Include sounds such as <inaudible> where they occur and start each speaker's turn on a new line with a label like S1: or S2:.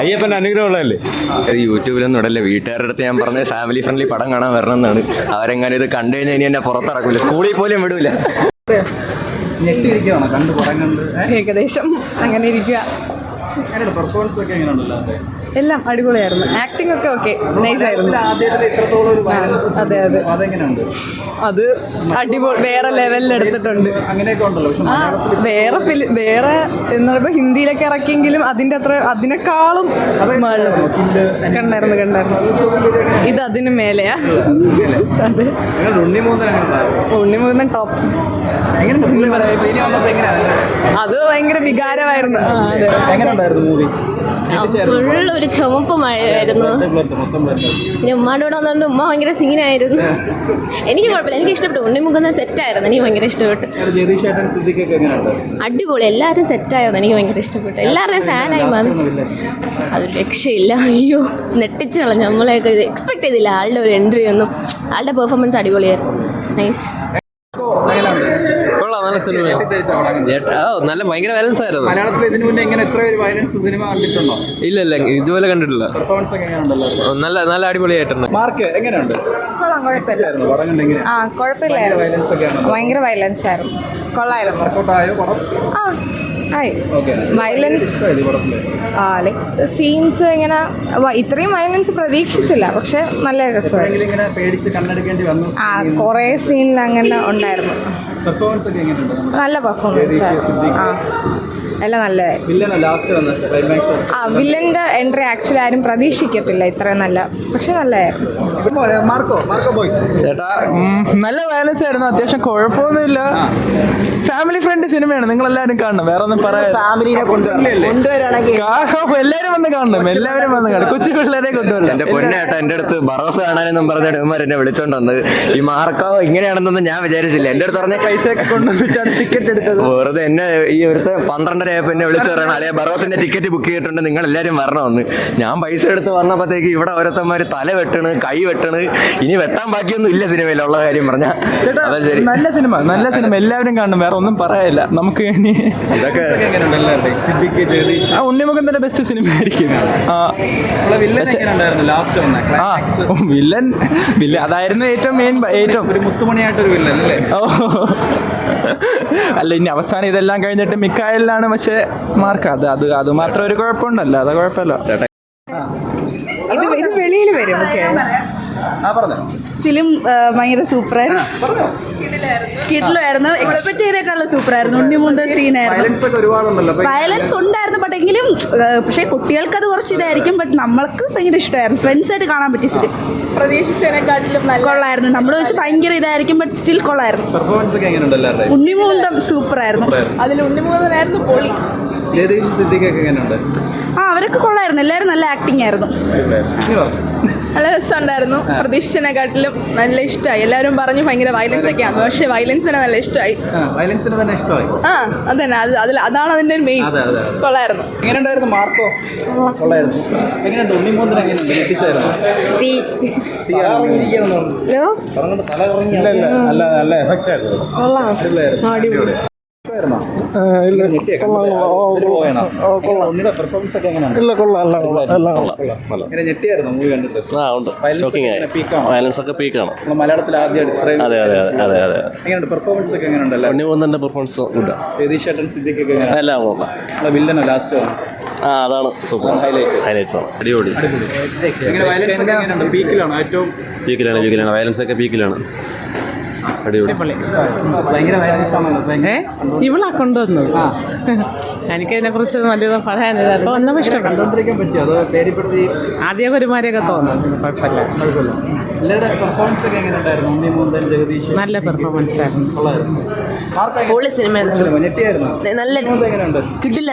S1: അയ്യപ്പന്റെ അനുഗ്രഹമുള്ളതല്ലേ?
S2: അത് യൂട്യൂബിലൊന്നും ഇടല്ലേ. വീട്ടുകാരുടെ അടുത്ത് ഞാൻ പറഞ്ഞ ഫാമിലി ഫ്രണ്ട്ലി പടം കാണാൻ വരണം എന്നാണ് അവരെങ്ങനെ ഇത് കണ്ടു കഴിഞ്ഞാൽ ഇനി എന്നെ പുറത്തിറക്കൂല. സ്കൂളിൽ പോലും വിടൂല.
S3: ഏകദേശം അങ്ങനെ ഇരിക്കുക
S4: പെർഫോമൻസ് ഒക്കെ
S3: എല്ലാം അടിപൊളിയായിരുന്നു. ആക്ടിംഗ് ഒക്കെ ഓക്കെ നൈസ് ആയിരുന്നു.
S4: ആദ്യമായിട്ട് ഇത്രത്തോളം ഒരു വയലൻസ്
S3: അതെ അതെ. അത് അടിപൊളി വേറെ ലെവലിൽ എടുത്തിട്ടുണ്ട്. ആ വേറെ ഫിലി വേറെ എന്ന് പറയുമ്പോൾ ഹിന്ദിയിലൊക്കെ ഇറക്കിയെങ്കിലും അതിന്റെ അത്ര അതിനേക്കാളും കണ്ടായിരുന്നു കണ്ടായിരുന്നു ഇത് അതിന് മേലെയാ. അതെ
S4: ഉണ്ണിമൂന്നൻ
S3: ടോപ്പ് അത് ഭയങ്കര വികാരമായിരുന്നു. എങ്ങനെ
S4: ഉണ്ടായിരുന്നു മൂവി
S5: ഫുൾ ഒരു ചുമപ്പ് മഴയായിരുന്നു. പിന്നെ ഉമ്മാടെ കൂടെ വന്നുകൊണ്ട് ഉമ്മ ഭയങ്കര സീനായിരുന്നു എനിക്ക് കുഴപ്പമില്ല. എനിക്ക് ഇഷ്ടപ്പെട്ടു. ഉണ്ണിമുഖന്ന സെറ്റായിരുന്നു എനിക്ക് ഭയങ്കര ഇഷ്ടപ്പെട്ടു. അടിപൊളി. എല്ലാവരും സെറ്റായിരുന്നു എനിക്ക് ഭയങ്കര ഇഷ്ടപ്പെട്ടു. എല്ലാവരുടെയും ഫാനായി മാറി. അതൊരു രക്ഷയില്ല. അയ്യോ. നെട്ടിച്ച് കളഞ്ഞു. നമ്മളെയൊക്കെ ഇത് എക്സ്പെക്ട് ചെയ്തില്ല. ആളുടെ ഒരു എൻട്രി ഒന്നും. ആളുടെ പെർഫോമൻസ് അടിപൊളിയായിരുന്നു. നൈസ്
S6: നല്ല സിനിമ ഓ നല്ല ഭയങ്കര ബാലൻസ് ആയിരുന്നു.
S4: മലയാളത്തിൽ ഇതിനു മുന്നേ ഇങ്ങനെ എത്ര ഒരു വയലൻസ് സിനിമ കണ്ടിട്ടുണ്ടോ?
S6: ഇല്ല ഇല്ല ഇതുപോലെ കണ്ടിട്ടില്ല.
S4: പെർഫോമൻസ്
S6: നല്ല നല്ല അടിപൊളിയായിട്ടുണ്ട്
S4: മാർക്ക് എങ്ങനെയുണ്ട്?
S3: ആ കുഴപ്പമില്ലായിരുന്നു.
S4: വയലൻസ്
S3: ഭയങ്കര വയലൻസ് ആയിരുന്നു. കൊള്ളായിരുന്നു.
S4: വർക്കൗട്ട് ആയോ പടം?
S3: ആ ആയി.
S4: ഓക്കെ
S3: വയലൻസ് ആ ലൈക്ക് സീൻസ് ഇങ്ങനെ ഇത്രയും വയലൻസ് പ്രതീക്ഷിച്ചില്ല. പക്ഷെ നല്ല രസമായിരുന്നു.
S4: എപ്പോഴെങ്കിലും ഇങ്ങനെ പേടിച്ച് കണ്ണെടുക്കേണ്ടി വന്നു
S3: ആ കുറേ സീനിൽ അങ്ങനെ ഉണ്ടായിരുന്നു. നല്ല പെർഫോമൻസ് ആ. എല്ലാം നല്ലതായിരുന്നു ആ വില്ലന്റെ എൻട്രി ആക്ച്വലി ആരും പ്രതീക്ഷിക്കത്തില്ല. ഇത്ര നല്ല. പക്ഷെ നല്ലതായിരുന്നു.
S4: മാർക്കോ മാർക്കോ ബോയ്സ്
S7: ചേട്ടാ നല്ല വയലൻസ് ആയിരുന്നു. അത്യാവശ്യം കുഴപ്പമൊന്നുമില്ല. ഫാമിലി ഫ്രണ്ട് സിനിമയാണ്. നിങ്ങൾ എല്ലാവരും കാണണം. വേറെ ഒന്നും പറയാം
S4: ഫാമിലിനെ
S7: എല്ലാവരും വന്ന് കാണണം. എല്ലാവരും വന്ന് കാണണം. കൊച്ചു പിള്ളേരെ കൊണ്ടുവരണം.
S2: എന്റെ പൊന്നേട്ട എന്റെ അടുത്ത് ബറോസ് കാണാനെന്നും പറഞ്ഞ ഇവന്മാർ എന്നെ വിളിച്ചോണ്ട് വന്നത്. ഈ മാർക്കോ ഇങ്ങനെയാണെന്നൊന്നും ഞാൻ വിചാരിച്ചില്ല. എന്റെ അടുത്ത് പറഞ്ഞ
S7: പൈസ കൊണ്ടുവന്നിട്ടാണ് ടിക്കറ്റ് എടുത്തത്.
S2: വെറുതെ എന്നെ ഈ ഒരുത്ത പന്ത്രണ്ടര ആയപ്പോ എന്നെ വിളിച്ചു പറയണം അല്ലെ ബറോസിന്റെ ടിക്കറ്റ് ബുക്ക് ചെയ്തിട്ടുണ്ട് നിങ്ങൾ എല്ലാരും വരണമെന്ന്. ഞാൻ പൈസ എടുത്ത് വന്നപ്പോഴത്തേക്ക് ഇവിടെ ഓരോരുത്തന്മാര് തല വെട്ടണ് കൈ വെട്ടണ് ഇനി വെട്ടാൻ ബാക്കിയൊന്നും ഇല്ല സിനിമയിലുള്ള കാര്യം പറഞ്ഞ. അതാ ശരി.
S7: നല്ല സിനിമ നല്ല സിനിമ എല്ലാവരും കാണണം വേറെ ഒന്നും പറയാനില്ല. നമുക്ക് ഇനി
S2: ഇതൊക്കെ
S7: ആ ഉണ്ണിമുഖം തന്നെ ബെസ്റ്റ് സിനിമ ആയിരിക്കും ആ.
S4: നമ്മളെ വില്ലൻ എങ്ങനെയുണ്ടായിരുന്നു ലാസ്റ്റ് വന്ന
S7: ആ വില്ലൻ വില്ലൻ അതായിരുന്നു ഏറ്റവും മെയിൻ ഏറ്റവും
S4: ഒരു മുത്തുമണിയായിട്ടൊരു വില്ലൻ അല്ലേ?
S7: ഓ. <laughs> അല്ല ഇനി അവസാനം ഇതെല്ലാം കഴിഞ്ഞിട്ട് മിക്കായലിലാണ് പക്ഷെ മാർക്ക്. അത് അത് അത് മാത്രം ഒരു കുഴപ്പമുണ്ടല്ലോ അത് കുഴപ്പമില്ല.
S3: ചേട്ടാ. ഇത് വെളിയിൽ വരും ഓക്കെ.
S4: ആ പറഞ്ഞു.
S8: ഫിലിം ഭയങ്കര സൂപ്പറായിരുന്നു. കിട്ടിലായിരുന്നു എക്സ്പെക്ട് ചെയ്തേക്കാളും സൂപ്പറായിരുന്നു. ഉണ്ണിമുണ്ട സീനായിരുന്നു
S4: വയലൻസ്
S8: ഉണ്ടായിരുന്നു ബട്ട് എങ്കിലും പക്ഷേ കുട്ടികൾക്ക് അത് കുറച്ച് ഇതായിരിക്കും ബട്ട് നമ്മൾക്ക് ഭയങ്കര ഇഷ്ടമായിരുന്നു. ഫ്രണ്ട്സ് ആയിട്ട് കാണാൻ പറ്റിയ ഫിലിം
S5: പ്രതീക്ഷിച്ചതിനെക്കാട്ടിലും
S8: കൊള്ളായിരുന്നു. നമ്മൾ വെച്ച് ഭയങ്കര ഇതായിരിക്കും ബട്ട് സ്റ്റിൽ കൊള്ളായിരുന്നു.
S4: എല്ലാവരുടെയും?
S8: ഉണ്ണിമുണ്ടം സൂപ്പറായിരുന്നു.
S5: അതിൽ ഉണ്ണിമുഖനായിരുന്നു പൊളി.
S8: ആ അവരൊക്കെ കൊള്ളായിരുന്നു. എല്ലാവരും നല്ല ആക്ടിംഗ് ആയിരുന്നു.
S5: നല്ല രസമുണ്ടായിരുന്നു. പ്രതീക്ഷിച്ചതിനെക്കാട്ടിലും നല്ല ഇഷ്ടമായി. എല്ലാവരും പറഞ്ഞു ഭയങ്കര വയലൻസ് ഒക്കെയാണ്. പക്ഷേ വയലൻസ് തന്നെ നല്ല ഇഷ്ടമായി.
S4: ആ, വയലൻസിന് തന്നെ ഇഷ്ടമായി.
S5: ആ അതന്നെ. അത് അതിൽ അതാണ് അതിന്റെ ഒരു മെയിൻ
S4: അതെ അതെ അതെ.
S5: കൊള്ളായിരുന്നു.
S4: എങ്ങനെയുണ്ടായിരുന്നു മാർക്കോ? കൊള്ളായിരുന്നു. എങ്ങനെയുണ്ട്? എങ്ങനെയുണ്ട് നല്ല എഫക്റ്റ് ആയിരുന്നു. പെർഫോമൻസ് ഒക്കെ കൊള്ളാം.
S9: വയലൻസ് പീക്കാണ്
S4: നമ്മൾ മലയാളത്തിൽ ആദ്യമായിട്ട്
S9: അതെ അതെ അതെ അതെ
S4: എങ്ങനെയുണ്ട്? പെർഫോമൻസ് ഒക്കെ
S9: ഉണ്ണിമൂന്നന്റെ പെർഫോമൻസ് ഉണ്ട്.
S4: രതീഷ് ഏട്ടൻ
S9: എല്ലാം കൊള്ളാം.
S4: വില്ലനോ ലാസ്റ്റ്
S9: ആ അതാണ് സൂപ്പർ. ഹൈലൈറ്റ്സ് ആണ്. അടിപൊളി.
S4: പീക്കിലാണോ ഏറ്റവും
S9: പീക്കിലാണ് പീക്കിലാണ് വയലൻസ് ഒക്കെ പീക്കിലാണ്
S3: ഇവളാ കൊണ്ടുവന്നത്? എനിക്കതിനെ കുറിച്ച് വലിയ പറയാനില്ല. അപ്പൊ ഒന്നും ഇഷ്ടപ്പെട്ടു
S4: കണ്ടോണ്ടിരിക്കാൻ പറ്റിയോ? അതോ പേടിപ്പെടുത്തി?
S3: ആദ്യമൊക്കെ ഒരുമാതിരിയൊക്കെ തോന്നുന്നു. കുഴപ്പമില്ല. നല്ല പെർഫോമൻസ് ആയിരുന്നു.
S5: പൊളി സിനിമ നല്ല കിട്ടില്ല.